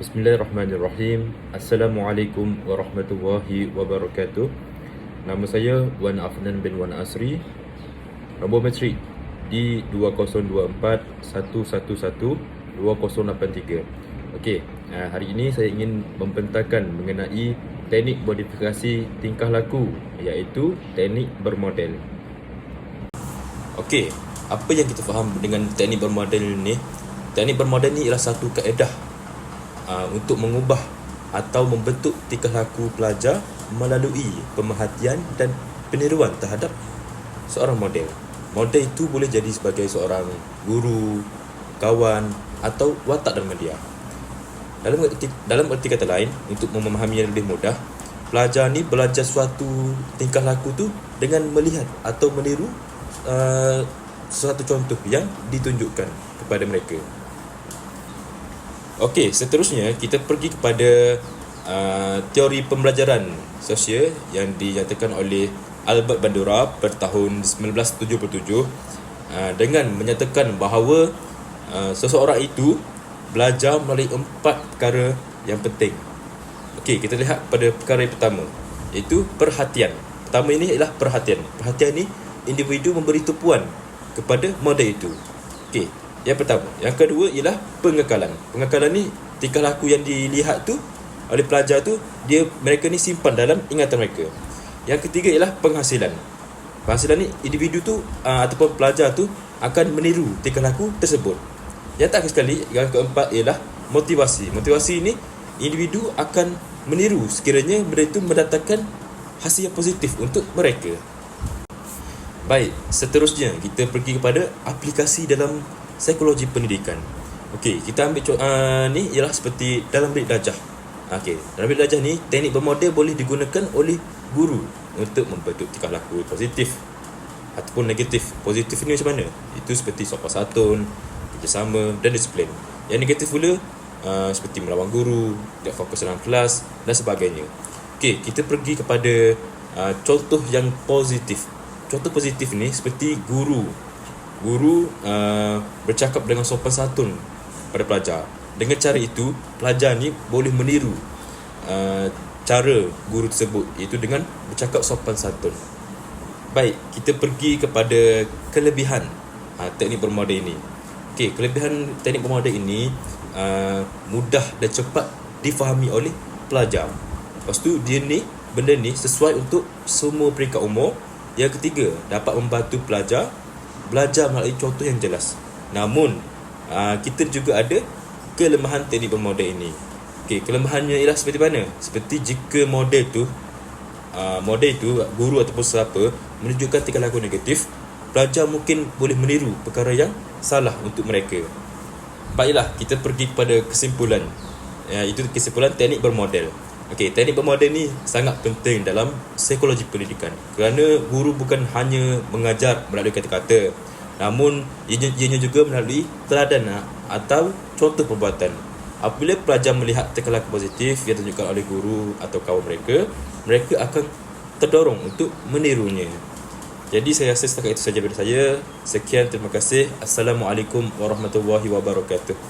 Bismillahirrahmanirrahim. Assalamualaikum warahmatullahi wabarakatuh. Nama saya Wan Afnan bin Wan Asri. Nombor metrik di 2024-111-2083 Okey, ah, hari ini saya ingin membentangkan mengenai teknik modifikasi tingkah laku iaitu teknik bermodel. Okey, apa yang kita faham dengan teknik bermodel ni? Teknik bermodel ni ialah satu kaedah uh, untuk mengubah atau membentuk tingkah laku pelajar melalui pemerhatian dan peniruan terhadap seorang model. Model itu boleh jadi sebagai seorang guru, kawan atau watak dan media. Dalam erti, dalam erti kata lain, untuk memahami yang lebih mudah, pelajar ni belajar suatu tingkah laku tu dengan melihat atau meniru uh, suatu contoh yang ditunjukkan kepada mereka. Okey, seterusnya kita pergi kepada uh, teori pembelajaran sosial yang dinyatakan oleh Albert Bandura pada tahun 1977 uh, dengan menyatakan bahawa uh, seseorang itu belajar melalui empat perkara yang penting. Okey, kita lihat pada perkara yang pertama iaitu perhatian. Pertama ini ialah perhatian. Perhatian ini individu memberi tumpuan kepada model itu. Okey, yang pertama. Yang kedua ialah pengekalan. Pengekalan ni tingkah laku yang dilihat tu oleh pelajar tu dia mereka ni simpan dalam ingatan mereka. Yang ketiga ialah penghasilan. Penghasilan ni individu tu uh, ataupun pelajar tu akan meniru tingkah laku tersebut. Yang tak sekali yang keempat ialah motivasi. Motivasi ini individu akan meniru sekiranya mereka itu mendatangkan hasil yang positif untuk mereka. Baik, seterusnya kita pergi kepada aplikasi dalam psikologi pendidikan. Okey, kita ambil uh, ni ialah seperti dalam bilik darjah. Okey, dalam bilik darjah ni teknik bermodel boleh digunakan oleh guru untuk membentuk tingkah laku positif ataupun negatif. Positif ni macam mana? Itu seperti sopan santun, kerjasama dan disiplin. Yang negatif pula uh, seperti melawan guru, tidak fokus dalam kelas dan sebagainya. Okey, kita pergi kepada uh, contoh yang positif. Contoh positif ni seperti guru guru uh, bercakap dengan sopan santun pada pelajar. Dengan cara itu, pelajar ni boleh meniru uh, cara guru tersebut iaitu dengan bercakap sopan santun. Baik, kita pergi kepada kelebihan uh, teknik bermodel ini. Okey, kelebihan teknik bermodel ini uh, mudah dan cepat difahami oleh pelajar. Lepas tu dia ni benda ni sesuai untuk semua peringkat umur. Yang ketiga, dapat membantu pelajar belajar melalui contoh yang jelas. Namun, aa, kita juga ada kelemahan teknik bermodel ini. Okey, kelemahannya ialah seperti mana? Seperti jika model tu aa, model itu guru ataupun siapa menunjukkan tingkah laku negatif, pelajar mungkin boleh meniru perkara yang salah untuk mereka. Baiklah, kita pergi kepada kesimpulan. Ya, itu kesimpulan teknik bermodel. Okey, teknik bermodel ni sangat penting dalam psikologi pendidikan. Kerana guru bukan hanya mengajar melalui kata-kata, namun ianya, ianya juga melalui teladan atau contoh perbuatan. Apabila pelajar melihat tingkah laku positif yang ditunjukkan oleh guru atau kawan mereka, mereka akan terdorong untuk menirunya. Jadi saya rasa setakat itu saja dari saya. Sekian, terima kasih. Assalamualaikum warahmatullahi wabarakatuh.